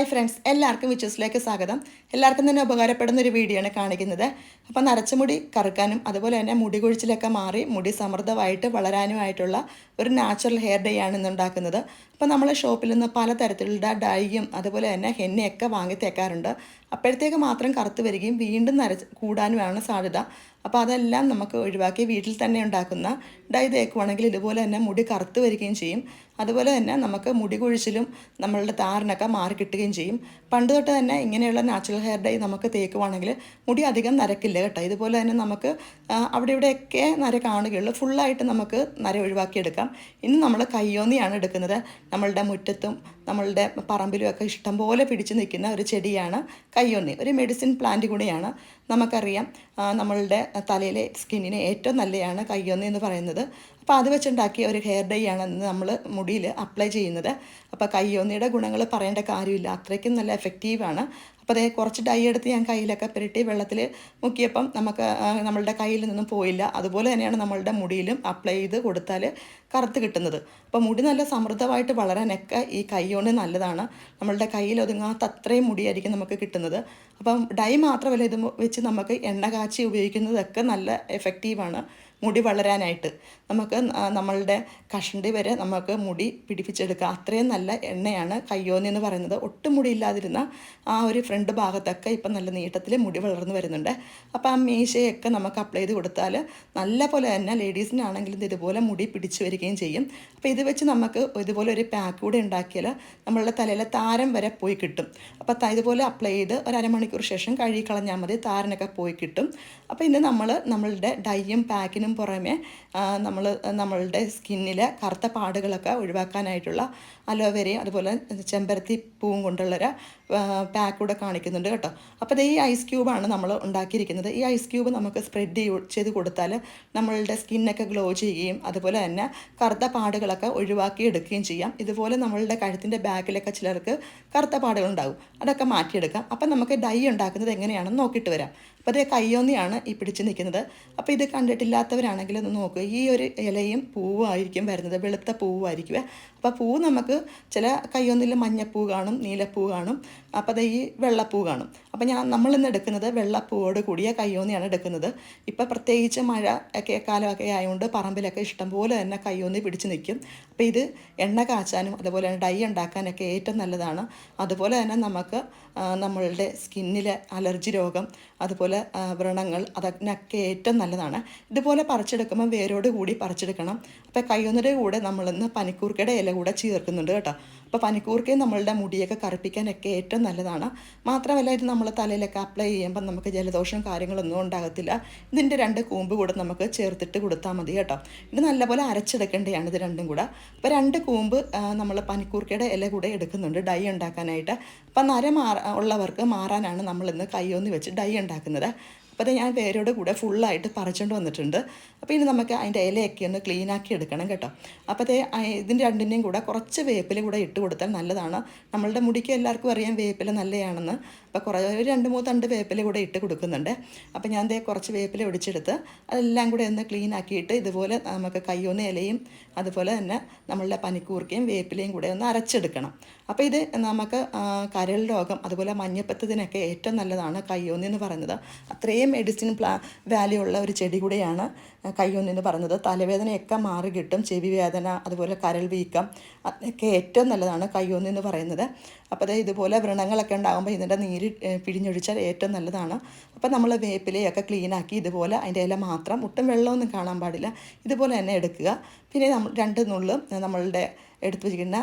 Hi friends എല്ലാവർക്കും വിച്ചസിലേക്ക് സ്വാഗതം. എല്ലാവർക്കും തന്നെ ഉപകാരപ്പെടുന്ന ഒരു വീഡിയോ ആണ് കാണിക്കുന്നത്. അപ്പം നരച്ച മുടി കറുക്കാനും അതുപോലെ തന്നെ മുടി കൊഴിച്ചിലൊക്കെ മാറി മുടി സമൃദ്ധമായിട്ട് വളരാനുമായിട്ടുള്ള ഒരു നാച്ചുറൽ ഹെയർ ഡേ ആണ് ഇന്നുണ്ടാക്കുന്നത് അപ്പോൾ നമ്മൾ ഷോപ്പിൽ നിന്ന് പലതരത്തിലുള്ള ഡൈയും അതുപോലെ തന്നെ ഹെന്നയൊക്കെ വാങ്ങി തേക്കാറുണ്ട്. അപ്പോഴത്തേക്ക് മാത്രം കറുത്ത് വരികയും വീണ്ടും നര കൂടാനുമാണ് സാധ്യത. അപ്പോൾ അതെല്ലാം നമുക്ക് ഒഴിവാക്കി വീട്ടിൽ തന്നെ ഉണ്ടാക്കുന്ന ഡൈ തേക്കുവാണെങ്കിൽ ഇതുപോലെ തന്നെ മുടി കറുത്ത് വരികയും ചെയ്യും. അതുപോലെ തന്നെ നമുക്ക് മുടി കുഴിച്ചിലും നമ്മളുടെ താരനൊക്കെ മാറി കിട്ടുകയും ചെയ്യും. പണ്ട് തൊട്ട് തന്നെ ഇങ്ങനെയുള്ള നാച്ചുറൽ ഹെയർ ഡൈ നമുക്ക് തേക്കുവാണെങ്കിൽ മുടി അധികം നരക്കില്ല കേട്ടോ. ഇതുപോലെ തന്നെ നമുക്ക് അവിടെ ഇവിടെയൊക്കെ നര കാണുകയുള്ളൂ. ഫുള്ളായിട്ട് നമുക്ക് നര ഒഴിവാക്കിയെടുക്കാം. ഇന്ന് നമ്മൾ കയ്യോന്നിയാണ് എടുക്കുന്നത്. നമ്മളുടെ മുറ്റത്തും നമ്മളുടെ പറമ്പിലുമൊക്കെ ഇഷ്ടം പോലെ പിടിച്ചു നിൽക്കുന്ന ഒരു ചെടിയാണ് കയ്യൊന്നി. ഒരു മെഡിസിൻ പ്ലാന്റ് കൂടിയാണ് നമുക്കറിയാം. നമ്മളുടെ തലയിലെ സ്കിന്നിന് ഏറ്റവും നല്ലതാണ് കയ്യൊന്നി എന്ന് പറയുന്നത്. അപ്പോൾ അത് വെച്ചുണ്ടാക്കിയ ഒരു ഹെയർ ഡൈ ആണ് നമ്മൾ മുടിയിൽ അപ്ലൈ ചെയ്യുന്നത്. അപ്പോൾ കയ്യൊന്നിയുടെ ഗുണങ്ങൾ പറയേണ്ട കാര്യമില്ല. അത്രയ്ക്കും നല്ല എഫക്റ്റീവാണ് അപ്പോൾ അതേ കുറച്ച് ഡൈ എടുത്ത് ഞാൻ കയ്യിലൊക്കെ പുരട്ടി വെള്ളത്തിൽ മുക്കിയപ്പം നമുക്ക് നമ്മളുടെ കയ്യിൽ നിന്നും പോയില്ല. അതുപോലെ തന്നെയാണ് നമ്മളുടെ മുടിയിലും അപ്ലൈ ചെയ്ത് കൊടുത്താൽ കറുത്ത് കിട്ടുന്നത്. അപ്പോൾ മുടി നല്ല സമൃദ്ധമായിട്ട് വളരാനൊക്കെ ഈ കൈകൊണ്ട് നല്ലതാണ്. നമ്മളുടെ കയ്യിൽ ഒതുങ്ങാത്ത അത്രയും മുടിയായിരിക്കും നമുക്ക് കിട്ടുന്നത്. അപ്പം ഡൈ മാത്രമല്ല ഇത് വെച്ച് നമുക്ക് എണ്ണ കാച്ചി ഉപയോഗിക്കുന്നതൊക്കെ നല്ല എഫക്റ്റീവാണ് മുടി വളരാനായിട്ട്. നമുക്ക് നമ്മളുടെ കഷണ്ടി വരെ നമുക്ക് മുടി പിടിപ്പിച്ചെടുക്കാം അത്രയും നല്ല എണ്ണയാണ് കയ്യോന്നി എന്ന് പറയുന്നത്. ഒട്ടും മുടി ഇല്ലാതിരുന്ന ആ ഒരു ഫ്രണ്ട് ഭാഗത്തൊക്കെ ഇപ്പം നല്ല നീട്ടത്തിൽ മുടി വളർന്നു വരുന്നുണ്ട്. അപ്പോൾ ആ മീശയൊക്കെ നമുക്ക് അപ്ലൈ ചെയ്ത് കൊടുത്താൽ നല്ല പോലെ തന്നെ ലേഡീസിനാണെങ്കിലും ഇതുപോലെ മുടി പിടിച്ചു വരികയും ചെയ്യും. അപ്പോൾ ഇത് വെച്ച് നമുക്ക് ഇതുപോലെ ഒരു പാക്ക് കൂടെ ഉണ്ടാക്കിയാൽ നമ്മളുടെ തലയിലെ താരം വരെ പോയി കിട്ടും. അപ്പോൾ ഇതുപോലെ അപ്ലൈ ചെയ്ത് ഒരു അരമണിക്കൂർ ശേഷം കഴുകി കളഞ്ഞാൽ മതി താരനൊക്കെ പോയി കിട്ടും. അപ്പോൾ ഇന്ന് നമ്മൾ നമ്മളുടെ ഡൈയും പാക്കിനും പുറമെ നമ്മൾ നമ്മളുടെ സ്കിന്നിലെ കറുത്ത പാടുകളൊക്കെ ഒഴിവാക്കാനായിട്ടുള്ള അലോവേരയും അതുപോലെ ചെമ്പരത്തി പൂവും കൊണ്ടുള്ളൊരു പാക്ക് കൂടെ കാണിക്കുന്നുണ്ട് കേട്ടോ. അപ്പോൾ ഈ ഐസ് ക്യൂബാണ് നമ്മൾ ഉണ്ടാക്കിയിരിക്കുന്നത്. ഈ ഐസ് ക്യൂബ് നമുക്ക് സ്പ്രെഡ് ചെയ്ത് കൊടുത്താൽ നമ്മളുടെ സ്കിന്നൊക്കെ ഗ്ലോ ചെയ്യുകയും അതുപോലെ തന്നെ കറുത്ത പാടുകളൊക്കെ ഒഴിവാക്കി എടുക്കുകയും ചെയ്യാം. ഇതുപോലെ നമ്മളുടെ കഴുത്തിന്റെ ബാക്കിലൊക്കെ ചിലർക്ക് കറുത്ത പാടുകളുണ്ടാകും അതൊക്കെ മാറ്റിയെടുക്കാം. അപ്പം നമുക്ക് ഡൈ ഉണ്ടാക്കുന്നത് എങ്ങനെയാണെന്ന് നോക്കിയിട്ട് വരാം. അപ്പോൾ അതേ കയ്യോന്നിയാണ് ഈ പിടിച്ച് നിൽക്കുന്നത്. അപ്പോൾ ഇത് കണ്ടിട്ടില്ലാത്തവരാണെങ്കിൽ ഒന്ന് നോക്കുക ഈ ഒരു ഇലയും പൂവായിരിക്കും വരുന്നത്. വെളുത്ത പൂവായിരിക്കും. അപ്പോൾ പൂ നമുക്ക് ചില കയ്യൊന്നിൽ മഞ്ഞപ്പൂ കാണും നീലപ്പൂ കാണും അപ്പോൾ അത് ഈ വെള്ളപ്പൂ കാണും. അപ്പോൾ ഞാൻ നമ്മൾ ഇന്ന് എടുക്കുന്നത് വെള്ളപ്പൂവോട് കൂടിയ കയ്യോന്നിയാണ് എടുക്കുന്നത്. ഇപ്പോൾ പ്രത്യേകിച്ച് മഴ ഒക്കെ കാലമൊക്കെ ആയതുകൊണ്ട് പറമ്പിലൊക്കെ ഇഷ്ടംപോലെ തന്നെ കയ്യോന്നി പിടിച്ച് നിൽക്കും അപ്പോൾ ഇത് എണ്ണ കാച്ചാനും അതുപോലെ തന്നെ ഡൈ ഉണ്ടാക്കാനൊക്കെ ഏറ്റവും നല്ലതാണ്. അതുപോലെ തന്നെ നമുക്ക് നമ്മളുടെ സ്കിന്നിലെ അലർജി രോഗം അതുപോലെ വ്രണങ്ങൾ അതിനൊക്കെ ഏറ്റവും നല്ലതാണ്. ഇതുപോലെ പറിച്ചെടുക്കുമ്പോൾ വേരോട് കൂടി പറിച്ചെടുക്കണം. അപ്പോൾ കയ്യൊന്നിന്റെ കൂടെ നമ്മളിന്ന് പനിക്കൂർക്കയുടെ ഇല കൂടെ ചേർക്കുന്നുണ്ട് കേട്ടോ. അപ്പോൾ പനിക്കൂർക്കയും നമ്മളുടെ മുടിയൊക്കെ കറുപ്പിക്കാനൊക്കെ ഏറ്റവും നല്ലതാണ്. മാത്രമല്ല ഇത് നമ്മൾ തലയിലൊക്കെ അപ്ലൈ ചെയ്യുമ്പോൾ നമുക്ക് ജലദോഷം കാര്യങ്ങളൊന്നും ഉണ്ടാകത്തില്ല. ഇതിന്റെ രണ്ട് കൂമ്പ് കൂടെ നമുക്ക് ചേർത്തിട്ട് കൊടുത്താൽ മതി കേട്ടോ. ഇത് നല്ലപോലെ അരച്ചെടുക്കേണ്ടതാണ് ഇത് രണ്ടും കൂടെ. അപ്പോൾ രണ്ട് കൂമ്പ് നമ്മൾ പനിക്കൂർക്കയുടെ ഇല കൂടെ എടുക്കുന്നുണ്ട് ഡൈ ഉണ്ടാക്കാനായിട്ട്. അപ്പം നര മാറ ഉള്ളവർക്ക് മാറാനാണ് നമ്മളിന്ന് കൈയൊന്ന് വെച്ച് ഡൈ ഉണ്ടാക്കുന്നത്. അപ്പോൾ ഞാൻ പേരോട് കൂടെ ഫുള്ളായിട്ട് പറിച്ചുകൊണ്ട് വന്നിട്ടുണ്ട്. അപ്പോൾ ഇനി നമുക്ക് അതിന്റെ ഇലയൊക്കെ ഒന്ന് ക്ലീൻ ആക്കി എടുക്കണം കേട്ടോ. അപ്പോൾ അതേ ഇതിന്റെ രണ്ടിന്റെയും കൂടെ കുറച്ച് വേപ്പില കൂടെ ഇട്ട് കൊടുത്താൽ നല്ലതാണ്. നമ്മളുടെ മുടിക്ക് എല്ലാവർക്കും അറിയാം വേപ്പില നല്ലതാണെന്ന് അപ്പോൾ കുറേ ഒരു രണ്ട് മൂന്ന് തണ്ട് വേപ്പില കൂടെ ഇട്ട് കൊടുക്കുന്നുണ്ട്. അപ്പോൾ ഞാൻ ദേ കുറച്ച് വേപ്പില ഒടിച്ചെടുത്ത് അതെല്ലാം കൂടെ ഒന്ന് ക്ലീൻ ആക്കിയിട്ട് ഇതുപോലെ നമുക്ക് കയ്യൊന്ന് ഇലയും അതുപോലെ തന്നെ നമ്മളുടെ പനിക്കൂർക്കയും വേപ്പിലയും കൂടെ ഒന്ന് അരച്ചെടുക്കണം. അപ്പോൾ ഇത് നമുക്ക് കരൾ രോഗം അതുപോലെ മഞ്ഞപ്പത്തതിനൊക്കെ ഏറ്റവും നല്ലതാണ് കയ്യോന്നി എന്ന് പറയുന്നത്. അത്രയും മെഡിസിൻ പ്ലാ വാല്യൂ ഉള്ള ഒരു ചെടി കൂടെയാണ് കയ്യൊന്നെന്ന് പറയുന്നത് തലവേദനയൊക്കെ മാറി കിട്ടും ചെവി വേദന അതുപോലെ കരൾ വീക്കം ഒക്കെ ഏറ്റവും നല്ലതാണ് കയ്യൊന്നെന്ന് പറയുന്നത്. അപ്പോൾ അത് ഇതുപോലെ വ്രണങ്ങളൊക്കെ ഉണ്ടാകുമ്പോൾ ഇതിന്റെ നീര് പിഴിഞ്ഞൊഴിച്ചാൽ ഏറ്റവും നല്ലതാണ്. അപ്പോൾ നമ്മൾ വേപ്പിലയൊക്കെ ക്ലീനാക്കി ഇതുപോലെ അതിന്റെ ഇല മാത്രം ഒട്ടും വെള്ളമൊന്നും കാണാൻ പാടില്ല. ഇതുപോലെ തന്നെ എടുക്കുക. പിന്നെ നമ്മൾ രണ്ട് നുള്ള് നമ്മളുടെ എടുത്ത് വെച്ചിരിക്കുന്ന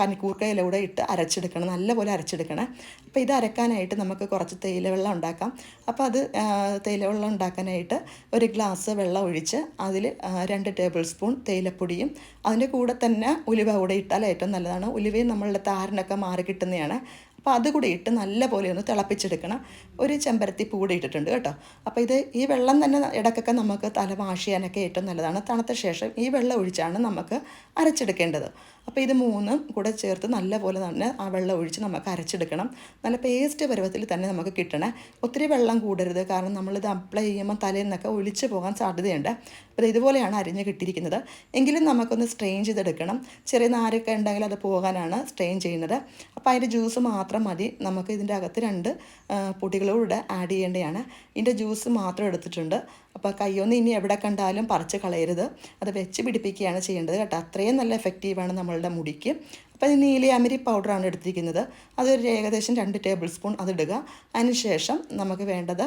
പനിക്കൂർക്കയില കൂടെ ഇട്ട് അരച്ചെടുക്കണം. നല്ലപോലെ അരച്ചെടുക്കണം. അപ്പോൾ ഇത് അരക്കാനായിട്ട് നമുക്ക് കുറച്ച് തേയില വെള്ളം ഉണ്ടാക്കാം. അപ്പോൾ അത് തേയിലവെള്ളം തേയില വെള്ളം ഉണ്ടാക്കാനായിട്ട് ഒരു ഗ്ലാസ് വെള്ളം ഒഴിച്ച് അതിൽ രണ്ട് ടേബിൾ സ്പൂൺ തേയിലപ്പൊടിയും അതിന്റെ കൂടെ തന്നെ ഉലുവ കൂടെ ഇട്ടാൽ ഏറ്റവും നല്ലതാണ്. ഉലുവയും നമ്മളുടെ താരനൊക്കെ മാറി കിട്ടുന്നതാണ്. അപ്പോൾ അത് കൂടി ഇട്ട് നല്ലപോലെ ഒന്ന് തിളപ്പിച്ചെടുക്കണം. ഒരു ചെമ്പരത്തി കൂടി ഇട്ടിട്ടുണ്ട് കേട്ടോ. അപ്പോൾ ഇത് ഈ വെള്ളം തന്നെ ഇടക്കൊക്കെ നമുക്ക് തല വാഷ് ചെയ്യാനൊക്കെ ഏറ്റവും നല്ലതാണ്. തണുത്ത ശേഷം ഈ വെള്ളം ഒഴിച്ചാണ് നമുക്ക് അരച്ചെടുക്കേണ്ടത്. അപ്പോൾ ഇത് മൂന്നും കൂടെ ചേർത്ത് നല്ലപോലെ തന്നെ ആ വെള്ളം ഒഴിച്ച് നമുക്ക് അരച്ചെടുക്കണം. നല്ല പേസ്റ്റ് പരുവത്തിൽ തന്നെ നമുക്ക് കിട്ടണേ. ഒത്തിരി വെള്ളം കൂടരുത്. കാരണം നമ്മളിത് അപ്ലൈ ചെയ്യുമ്പോൾ തലയിൽ നിന്നൊക്കെ ഒലിച്ച് പോകാൻ സാധ്യതയുണ്ട്. അപ്പോൾ ഇതുപോലെയാണ് അരിഞ്ഞ് കിട്ടിയിരിക്കുന്നത്. എങ്കിലും നമുക്കൊന്ന് സ്ട്രെയിൻ ചെയ്തെടുക്കണം. ചെറിയ നാരൊക്കെ ഉണ്ടെങ്കിൽ അത് പോകാനാണ് സ്ട്രെയിൻ ചെയ്യുന്നത്. അപ്പോൾ അതിന്റെ ജ്യൂസ് മാത്രം മതി. നമുക്ക് ഇതിന്റെ അകത്ത് രണ്ട് പൊടികളും പൊടികളൂടെ ആഡ് ചെയ്യേണ്ടതാണ്. ഇതിന്റെ ജ്യൂസ് മാത്രം എടുത്തിട്ടുണ്ട്. അപ്പോൾ കയ്യൊന്ന് ഇനി എവിടെ കണ്ടാലും പറിച്ച് കളയരുത്. അത് വെച്ച് പിടിപ്പിക്കുകയാണ് ചെയ്യേണ്ടത് കേട്ടോ. അത്രയും നല്ല എഫക്റ്റീവാണ് നമ്മളുടെ മുടിക്ക്. അപ്പോൾ ഈ അമരി പൗഡറാണ് എടുത്തിരിക്കുന്നത്. അതൊരു ഏകദേശം രണ്ട് ടേബിൾ സ്പൂൺ അതിടുക. അതിനുശേഷം നമുക്ക് വേണ്ടത്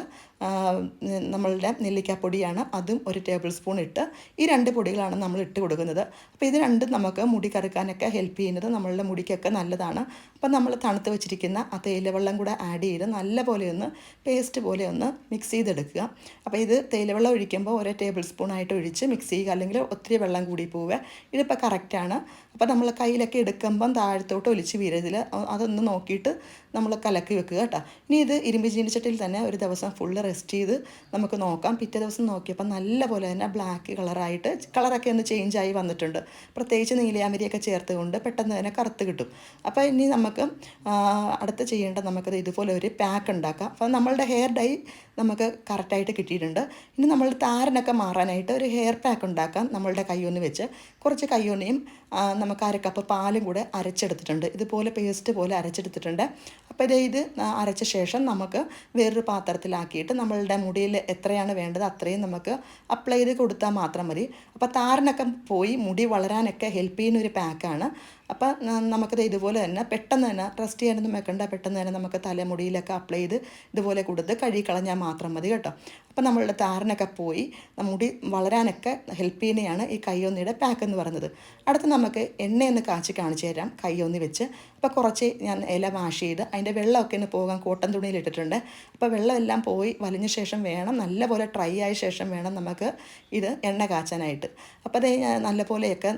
നമ്മളുടെ നെല്ലിക്കാപ്പൊടിയാണ് അതും ഒരു ടേബിൾ സ്പൂൺ ഇട്ട് ഈ രണ്ട് പൊടികളാണ് നമ്മൾ ഇട്ട് കൊടുക്കുന്നത്. അപ്പോൾ ഇത് രണ്ടും നമുക്ക് മുടി കറുക്കാനൊക്കെ ഹെൽപ്പ് ചെയ്യുന്നത് നമ്മളുടെ മുടിക്കൊക്കെ നല്ലതാണ്. അപ്പോൾ നമ്മൾ തണുത്ത് വെച്ചിരിക്കുന്ന ആ തേയിലവെള്ളം കൂടെ ആഡ് ചെയ്ത് നല്ല പോലെ ഒന്ന് പേസ്റ്റ് പോലെ ഒന്ന് മിക്സ് ചെയ്തെടുക്കുക. അപ്പോൾ ഇത് തേയിലവെള്ളം ഒഴിക്കുമ്പോൾ ഒരേ ടേബിൾ സ്പൂൺ ആയിട്ട് ഒഴിച്ച് മിക്സ് ചെയ്യുക. അല്ലെങ്കിൽ ഒത്തിരി വെള്ളം കൂടി പോവുക. ഇതിപ്പോൾ കറക്റ്റാണ് അപ്പോൾ നമ്മൾ കയ്യിലൊക്കെ എടുക്കുമ്പം താഴത്തോട്ട് ഒലിച്ച് വീരതിൽ അതൊന്ന് നോക്കിയിട്ട് നമ്മൾ കലക്കി വെക്കുക കേട്ടോ. ഇനി ഇത് ഇരുമ്പ് ചീനിച്ചട്ടിയിൽ തന്നെ ഒരു ദിവസം ഫുള്ള് റെസ്റ്റ് ചെയ്ത് നമുക്ക് നോക്കാം. പിറ്റേ ദിവസം നോക്കിയപ്പോൾ നല്ല പോലെ തന്നെ ബ്ലാക്ക് കളറായിട്ട് കളറൊക്കെ ഒന്ന് ചേഞ്ച് ആയി വന്നിട്ടുണ്ട്. പ്രത്യേകിച്ച് നീലയാമരിയൊക്കെ ചേർത്തുകൊണ്ട് പെട്ടെന്ന് തന്നെ കറുത്ത് കിട്ടും. അപ്പോൾ ഇനി നമുക്ക് അടുത്ത് ചെയ്യേണ്ട നമുക്കത് ഇതുപോലെ ഒരു പാക്ക് ഉണ്ടാക്കാം. അപ്പോൾ നമ്മളുടെ ഹെയർ ഡൈ നമുക്ക് കറക്റ്റായിട്ട് കിട്ടിയിട്ടുണ്ട്. ഇനി നമ്മൾ താരനൊക്കെ മാറാനായിട്ട് ഒരു ഹെയർ പാക്ക് ഉണ്ടാക്കാം നമ്മളുടെ കയ്യൊന്ന് വെച്ച്. കുറച്ച് കയ്യൊന്നിയും നമുക്ക് അര കപ്പ് പാലും കൂടെ അരച്ചെടുത്തിട്ടുണ്ട്. ഇതുപോലെ പേസ്റ്റ് പോലെ അരച്ചെടുത്തിട്ടുണ്ട്. അപ്പോൾ ഇത് ഇത് അരച്ച ശേഷം നമുക്ക് വേറൊരു പാത്രത്തിലാക്കിയിട്ട് നമ്മളുടെ മുടിയിൽ എത്രയാണ് വേണ്ടത് അത്രയും നമുക്ക് അപ്ലൈ ചെയ്ത് കൊടുത്താൽ മാത്രം മതി. അപ്പോൾ താരനൊക്കെ പോയി മുടി വളരാനൊക്കെ ഹെൽപ്പ് ചെയ്യുന്ന ഒരു പാക്കാണ് അപ്പോൾ നമുക്കത് ഇതുപോലെ തന്നെ പെട്ടെന്ന് തന്നെ റെസ്റ്റ് ചെയ്യാനൊന്നും വെക്കണ്ട പെട്ടെന്ന് തന്നെ നമുക്ക് തലമുടിയിലൊക്കെ അപ്ലൈ ചെയ്ത് ഇതുപോലെ കൊടുത്ത് കഴുകി കളഞ്ഞാൽ മാത്രം മതി കേട്ടോ. അപ്പോൾ നമ്മളുടെ താരനൊക്കെ പോയി മുടി വളരാനൊക്കെ ഹെൽപ്പ് ചെയ്യുന്നതാണ് ഈ കയ്യൊന്നിയുടെ പാക്ക് എന്ന് പറയുന്നത്. അടുത്ത് നമുക്ക് എണ്ണയൊന്ന് കാച്ചി കാണിച്ചു തരാം കയ്യൊന്നി വെച്ച്. അപ്പോൾ കുറച്ച് ഞാൻ ഇല വാഷ് ചെയ്ത് അതിന്റെ വെള്ളമൊക്കെ ഒന്ന് പോകാൻ കോട്ടൺ തുണിയിൽ ഇട്ടിട്ടുണ്ട്. അപ്പോൾ വെള്ളമെല്ലാം പോയി വലിഞ്ഞ ശേഷം വേണം നല്ലപോലെ ഡ്രൈ ആയ ശേഷം വേണം നമുക്ക് ഇത് എണ്ണ കാച്ചാനായിട്ട്. അപ്പോൾ അത് നല്ലപോലെയൊക്കെ പോലെയൊക്കെ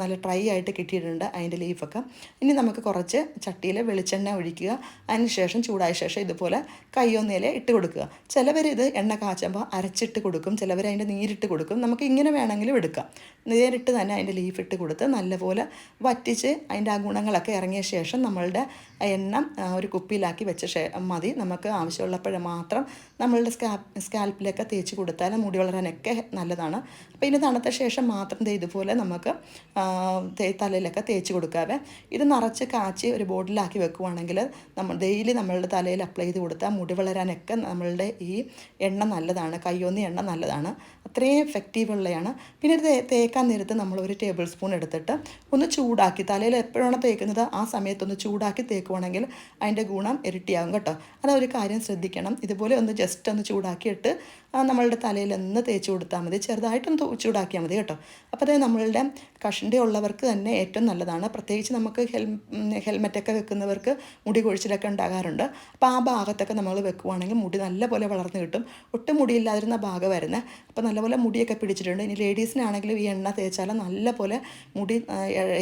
നല്ല ഡ്രൈ ആയിട്ട് കിട്ടിയിട്ടുണ്ട് അതിന്റെ ലീഫൊക്കെ ഇനി നമുക്ക് കുറച്ച് ചട്ടിയിൽ വെളിച്ചെണ്ണ ഒഴിക്കുക. അതിനുശേഷം ചൂടായ ശേഷം ഇതുപോലെ കയ്യൊന്നേല ഇട്ട് കൊടുക്കുക. ചിലവർ ഇത് എണ്ണ കാച്ചുമ്പോൾ അരച്ചിട്ട് കൊടുക്കും. ചിലവർ അതിന്റെ നീരിട്ട് കൊടുക്കും. നമുക്ക് ഇങ്ങനെ വേണമെങ്കിലും എടുക്കാം. നേരിട്ട് തന്നെ അതിന്റെ ലീഫ് ഇട്ട് കൊടുത്ത് നല്ലപോലെ വറ്റിച്ച് അതിന്റെ ആ ഗുണങ്ങളൊക്കെ ഇറങ്ങിയ ശേഷം നമ്മളുടെ എണ്ണ ഒരു കുപ്പിയിലാക്കി വെച്ച മതി. നമുക്ക് ആവശ്യമുള്ളപ്പോൾ മാത്രം നമ്മളുടെ സ്കാ സ്കാൽപ്പിലൊക്കെ തേച്ച് കൊടുത്താൽ മുടി വളരാനൊക്കെ നല്ലതാണ്. അപ്പോൾ ഇനി തണുത്ത ശേഷം മാത്രം ഇതുപോലെ നമുക്ക് തലയിലൊക്കെ തേച്ച് കൊടുക്കാവേ ഇത് നിറച്ച് കാച്ചി ഒരു ബോട്ടിലാക്കി വെക്കുവാണെങ്കിൽ നമ്മൾ ഡെയിലി നമ്മളുടെ തലയിൽ അപ്ലൈ ചെയ്ത് കൊടുത്താൽ മുടി വളരാനൊക്കെ നമ്മളുടെ ഈ എണ്ണ നല്ലതാണ് കയ്യൊന്നി എണ്ണ നല്ലതാണ്. അത്രയും എഫക്റ്റീവ് ഉള്ളതാണ് പിന്നെ ഇത് തേക്കാൻ നേരത്ത് നമ്മൾ ഒരു ടേബിൾ സ്പൂൺ എടുത്തിട്ട് ഒന്ന് ചൂടാക്കി തലയിൽ എപ്പോഴാണ് തേക്കുന്നത് ആ സമയത്തൊന്ന് ചൂടാക്കി തേക്കുവാണെങ്കിൽ അതിന്റെ ഗുണം ഇരട്ടിയാകും കേട്ടോ. അതൊരു കാര്യം ശ്രദ്ധിക്കണം. ഇതുപോലെ ഒന്ന് ജസ്റ്റ് ഒന്ന് ചൂടാക്കിയിട്ട് നമ്മളുടെ തലയിൽ ഒന്ന് തേച്ച് കൊടുത്താൽ മതി ചെറുതായിട്ടൊന്ന് ചൂടാക്കിയാൽ മതി കേട്ടോ. അപ്പോൾ അതായത് നമ്മളുടെ കഷണ്ടി ഉള്ളവർക്ക് തന്നെ ഏറ്റവും നല്ലതാണ്. പ്രത്യേകിച്ച് നമുക്ക് ഹെൽ ഹെൽമെറ്റൊക്കെ വെക്കുന്നവർക്ക് മുടി കൊഴിച്ചിലൊക്കെ ഉണ്ടാകാറുണ്ട്. അപ്പോൾ ആ ഭാഗത്തൊക്കെ നമ്മൾ വെക്കുവാണെങ്കിൽ മുടി നല്ലപോലെ വളർന്നു കിട്ടും. ഒട്ടും മുടിയില്ലാതിരുന്ന ഭാഗം വരുന്നത് അപ്പോൾ നല്ലപോലെ മുടിയൊക്കെ പിടിച്ചിട്ടുണ്ട്. ഇനി ലേഡീസിനാണെങ്കിലും ഈ എണ്ണ തേച്ചാൽ നല്ലപോലെ മുടി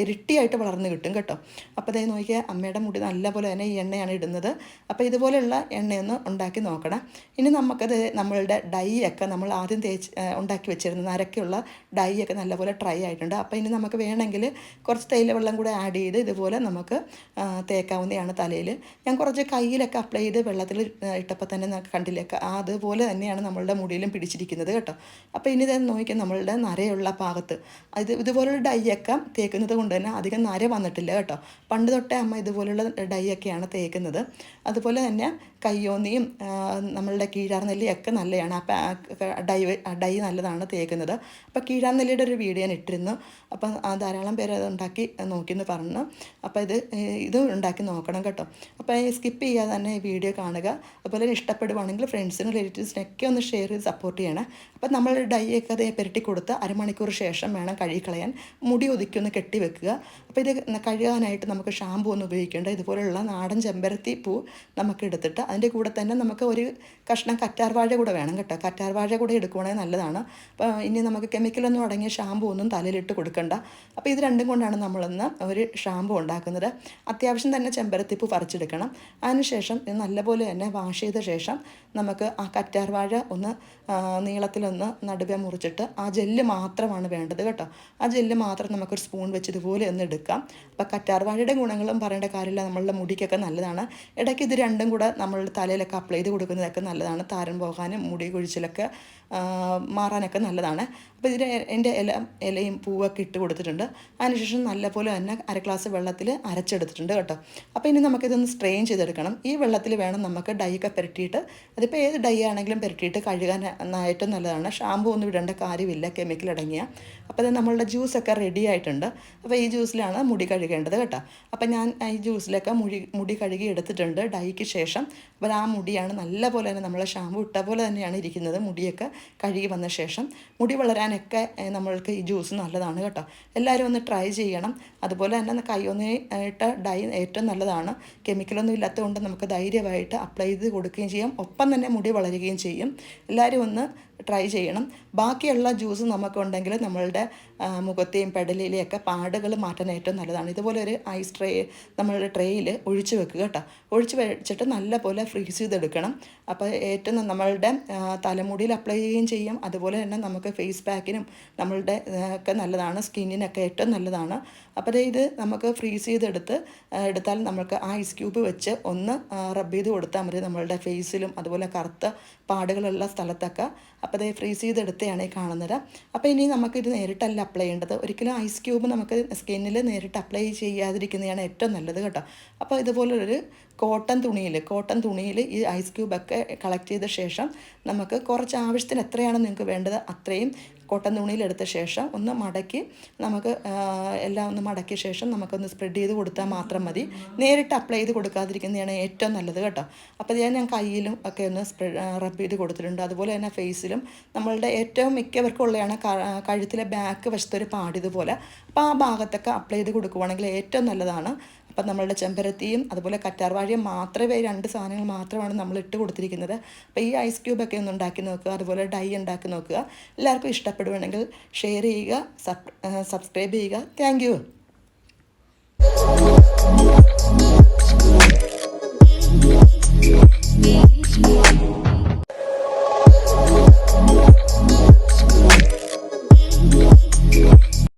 ഇരട്ടിയായിട്ട് വളർന്നു കിട്ടും കേട്ടോ. അപ്പോൾ അതേ നോക്കിയാൽ അമ്മയുടെ മുടി നല്ലപോലെ തന്നെ ഈ എണ്ണയാണ് ഇടുന്നത്. അപ്പോൾ ഇതുപോലെയുള്ള എണ്ണയൊന്ന് ഉണ്ടാക്കി നോക്കണം. ഇനി നമുക്കത് നമ്മളുടെ ഡൈ ഒക്കെ നമ്മൾ ആദ്യം തേച്ച് ഉണ്ടാക്കി വെച്ചിരുന്ന നരക്കുള്ള ഡൈ ഒക്കെ നല്ലപോലെ ഡ്രൈ ആയിട്ടുണ്ട്. അപ്പോൾ ഇനി നമുക്ക് വേണമെങ്കിൽ കുറച്ച് തേയില വെള്ളം കൂടെ ആഡ് ചെയ്ത് ഇതുപോലെ നമുക്ക് തേക്കാവുന്നതാണ് തലയിൽ. ഞാൻ കുറച്ച് കയ്യിലൊക്കെ അപ്ലൈ ചെയ്ത് വെള്ളത്തിൽ ഇട്ടപ്പോൾ തന്നെ കണ്ടില്ലേ അതുപോലെ തന്നെയാണ് നമ്മളുടെ മുടിയിലും പിടിച്ചിരിക്കുന്നത് കേട്ടോ. അപ്പോൾ ഇനി തന്നെ നോക്കിയാൽ നമ്മളുടെ നരയുള്ള ഭാഗത്ത്. ഇത് ഇതുപോലുള്ള ഡൈ ഒക്കെ തേക്കുന്നത് കൊണ്ട് തന്നെ അധികം നര വന്നിട്ടില്ല കേട്ടോ. പണ്ട് തൊട്ടേ അമ്മ ഇതുപോലുള്ള ഡൈയൊക്കെയാണ് തേക്കുന്നത്. അതുപോലെ തന്നെ കയ്യോന്നിയും നമ്മളുടെ കീഴാർനെല്ലിയൊക്കെ നല്ലതാണ് ഡൈ ഡൈ നല്ലതാണ് തേക്കുന്നത്. അപ്പോൾ കീഴാനെല്ലിയുടെ ഒരു വീഡിയോ ഞാൻ ഇട്ടിരുന്നു. അപ്പം ധാരാളം പേര് അത് ഉണ്ടാക്കി നോക്കിയെന്ന് പറഞ്ഞു. അപ്പോൾ ഇത് ഇത് ഉണ്ടാക്കി നോക്കണം കേട്ടോ. അപ്പോൾ സ്കിപ്പ് ചെയ്യാതെ തന്നെ ഈ വീഡിയോ കാണുക. അതുപോലെ ഇഷ്ടപ്പെടുവാണെങ്കിൽ ഫ്രണ്ട്സിനും റിലേറ്റീവ്സിനൊക്കെ ഒന്ന് ഷെയർ ചെയ്ത് സപ്പോർട്ട് ചെയ്യണം. അപ്പം നമ്മൾ ഡൈ ഒക്കെ പുരട്ടി കൊടുത്ത് അരമണിക്കൂർ ശേഷം വേണം കഴുകി കളയാൻ മുടി ഒതുക്കി ഒന്ന് കെട്ടി വെക്കുക. അപ്പോൾ ഇത് കഴുകാനായിട്ട് നമുക്ക് ഷാമ്പു ഒന്ന് ഉപയോഗിക്കേണ്ട. ഇതുപോലുള്ള നാടൻ ചെമ്പരത്തി പൂ നമുക്ക് എടുത്തിട്ട് അതിന്റെ കൂടെ തന്നെ നമുക്ക് ഒരു കഷ്ണം കറ്റാർവാഴ കൂടെ വേണം കേട്ടോ. കേട്ടോ കറ്റാർ വാഴ കൂടെ എടുക്കുവാണെങ്കിൽ നല്ലതാണ്. അപ്പോൾ ഇനി നമുക്ക് കെമിക്കലൊന്നും അടങ്ങിയ ഷാമ്പു ഒന്നും തലയിലിട്ട് കൊടുക്കണ്ട. അപ്പോൾ ഇത് രണ്ടും കൊണ്ടാണ് നമ്മളിന്ന് ഒരു ഷാമ്പു ഉണ്ടാക്കുന്നത്. അത്യാവശ്യം തന്നെ ചെമ്പരത്തിപ്പ് പറിച്ചെടുക്കണം. അതിനുശേഷം നല്ലപോലെ തന്നെ വാഷ് ചെയ്ത ശേഷം നമുക്ക് ആ കറ്റാർ വാഴ ഒന്ന് നീളത്തിലൊന്ന് നടുവേ മുറിച്ചിട്ട് ആ ജെല്ല് മാത്രമാണ് വേണ്ടത് കേട്ടോ. ആ ജെല്ല് മാത്രം നമുക്കൊരു സ്പൂൺ വെച്ച് ഇതുപോലെ ഒന്ന് എടുക്കാം. അപ്പോൾ കറ്റാർ വാഴയുടെ ഗുണങ്ങളും പറയേണ്ട കാര്യമില്ല. നമ്മളുടെ മുടിക്കൊക്കെ നല്ലതാണ്. ഇടയ്ക്ക് ഇത് രണ്ടും കൂടെ നമ്മളുടെ തലയിലൊക്കെ അപ്ലൈ ചെയ്ത് കൊടുക്കുന്നതൊക്കെ നല്ലതാണ്. താരൻ പോകാനും മുടി കൊഴിച്ചിലൊക്കെ ആ, മാറാനൊക്കെ നല്ലതാണ്. അപ്പോൾ ഇതിന് എന്റെ ഇല ഇലയും പൂവൊക്കെ ഇട്ട് കൊടുത്തിട്ടുണ്ട്. അതിനുശേഷം നല്ലപോലെ തന്നെ അര ഗ്ലാസ് വെള്ളത്തിൽ അരച്ചെടുത്തിട്ടുണ്ട് കേട്ടോ. അപ്പോൾ ഇനി നമുക്കിതൊന്ന് സ്ട്രെയിൻ ചെയ്തെടുക്കണം. ഈ വെള്ളത്തിൽ വേണം നമുക്ക് ഡൈയൊക്കെ പുരട്ടിയിട്ട് അതിപ്പോൾ ഏത് ഡൈ ആണെങ്കിലും പുരട്ടിയിട്ട് കഴുകാൻ ഏറ്റവും നല്ലതാണ്. ഷാമ്പു ഒന്നും ഇടേണ്ട കാര്യമില്ല കെമിക്കൽ അടങ്ങിയ. അപ്പോൾ ഇത് നമ്മളുടെ ജ്യൂസൊക്കെ റെഡി ആയിട്ടുണ്ട്. അപ്പോൾ ഈ ജ്യൂസിലാണ് മുടി കഴുകേണ്ടത് കേട്ടോ. അപ്പോൾ ഞാൻ ഈ ജ്യൂസിലൊക്കെ മുടി മുടി കഴുകി എടുത്തിട്ടുണ്ട് ഡൈക്ക് ശേഷം. അപ്പോൾ ആ മുടിയാണ് നല്ലപോലെ തന്നെ നമ്മൾ ഷാമ്പു ഇട്ട പോലെ തന്നെയാണ് ഇരിക്കുന്നത്. മുടിയൊക്കെ കഴുകി വന്ന ശേഷം മുടി വളരാനൊക്കെ നമ്മൾക്ക് ഈ ജ്യൂസ് നല്ലതാണ് കേട്ടോ. എല്ലാവരും ഒന്ന് ട്രൈ ചെയ്യണം. അതുപോലെ തന്നെ കൈയൊന്ന് ഇട്ട ഡൈ ഏറ്റവും നല്ലതാണ്. കെമിക്കലൊന്നും ഇല്ലാത്തതുകൊണ്ട് നമുക്ക് ധൈര്യമായിട്ട് അപ്ലൈ ചെയ്ത് കൊടുക്കുകയും ചെയ്യാം. ഒപ്പം തന്നെ മുടി വളരുകയും ചെയ്യും. എല്ലാവരും ഒന്ന് ട്രൈ ചെയ്യണം. ബാക്കിയുള്ള ജ്യൂസ് നമുക്കുണ്ടെങ്കിൽ നമ്മളുടെ മുഖത്തെയും പെടലിലെയൊക്കെ പാടുകൾ മാറ്റാൻ ഏറ്റവും നല്ലതാണ്. ഇതുപോലെ ഒരു ഐസ് ട്രേ നമ്മളുടെ ട്രേയിൽ ഒഴിച്ച് വെക്കുക കേട്ടോ. ഒഴിച്ച് വെച്ചിട്ട് നല്ലപോലെ ഫ്രീസ് ചെയ്തെടുക്കണം. അപ്പോൾ ഏറ്റവും നമ്മളുടെ തലമുടിയിൽ അപ്ലൈ ചെയ്യുകയും ചെയ്യും. അതുപോലെ തന്നെ നമുക്ക് ഫേസ് പാക്കിനും നമ്മളുടെ ഒക്കെ നല്ലതാണ്. സ്കിന്നിനൊക്കെ ഏറ്റവും നല്ലതാണ്. അപ്പോൾ ഇത് നമുക്ക് ഫ്രീസ് ചെയ്തെടുത്ത് എടുത്താൽ നമുക്ക് ആ ഐസ് ക്യൂബ് വെച്ച് ഒന്ന് റബ്ബ് ചെയ്ത് കൊടുത്താൽ മതി. നമ്മളുടെ ഫേസിലും അതുപോലെ കറുത്ത പാടുകളുള്ള സ്ഥലത്തൊക്കെ. അപ്പോൾ ഇത് ഫ്രീസ് ചെയ്തെടുത്തെയാണ് ഈ കാണുന്നത്. അപ്പോൾ ഇനി നമുക്കിത് നേരിട്ടല്ല അപ്ലൈ ചെയ്യേണ്ടത്. ഒരിക്കലും ഐസ് ക്യൂബ് നമുക്ക് സ്കിന്നിൽ നേരിട്ട് അപ്ലൈ ചെയ്യാതിരിക്കുന്നതാണ് ഏറ്റവും നല്ലത് കേട്ടോ. അപ്പോൾ ഇതുപോലൊരു കോട്ടൺ തുണിയിൽ കോട്ടൺ തുണിയിൽ ഈ ഐസ് ക്യൂബൊക്കെ കളക്ട് ചെയ്ത ശേഷം നമുക്ക് കുറച്ച് ആവശ്യത്തിന് എത്രയാണ് നിങ്ങൾക്ക് വേണ്ടത് അത്രയും കോട്ടൺ തുണിയിലെടുത്ത ശേഷം ഒന്ന് മടക്കി നമുക്ക് എല്ലാം ഒന്ന് മടക്കിയ ശേഷം നമുക്കൊന്ന് സ്പ്രെഡ് ചെയ്ത് കൊടുത്താൽ മാത്രം മതി. നേരിട്ട് അപ്ലൈ ചെയ്ത് കൊടുക്കാതിരിക്കുന്നതാണ് ഏറ്റവും നല്ലത് കേട്ടോ. അപ്പോൾ ഞാൻ ഞാൻ കയ്യിലും ഒക്കെ ഒന്ന് സ്പ്രെഡ് റബ്ബ് ചെയ്ത് കൊടുത്തിട്ടുണ്ട്. അതുപോലെ തന്നെ ഫേസിലും നമ്മളുടെ ഏറ്റവും മിക്കവർക്കും ഉള്ളതാണ് കഴുത്തിലെ ബാക്ക് വശത്തൊരു പാടിതുപോലെ അപ്പോൾ ആ ഭാഗത്തൊക്കെ അപ്ലൈ ചെയ്ത് കൊടുക്കുവാണെങ്കിൽ ഏറ്റവും നല്ലതാണ്. അപ്പം നമ്മളുടെ ചെമ്പരത്തിയും അതുപോലെ കറ്റാർവാഴയും മാത്രമേ രണ്ട് സാധനങ്ങൾ മാത്രമാണ് നമ്മൾ ഇട്ട് കൊടുത്തിരിക്കുന്നത്. അപ്പോൾ ഈ ഐസ് ക്യൂബൊക്കെ ഒന്ന് ഉണ്ടാക്കി നോക്കുക അതുപോലെ ഡൈ ഉണ്ടാക്കി നോക്കുക. എല്ലാവർക്കും ഇഷ്ടപ്പെടുവാണെങ്കിൽ ഷെയർ ചെയ്യുക സബ് സബ്സ്ക്രൈബ് ചെയ്യുക. താങ്ക്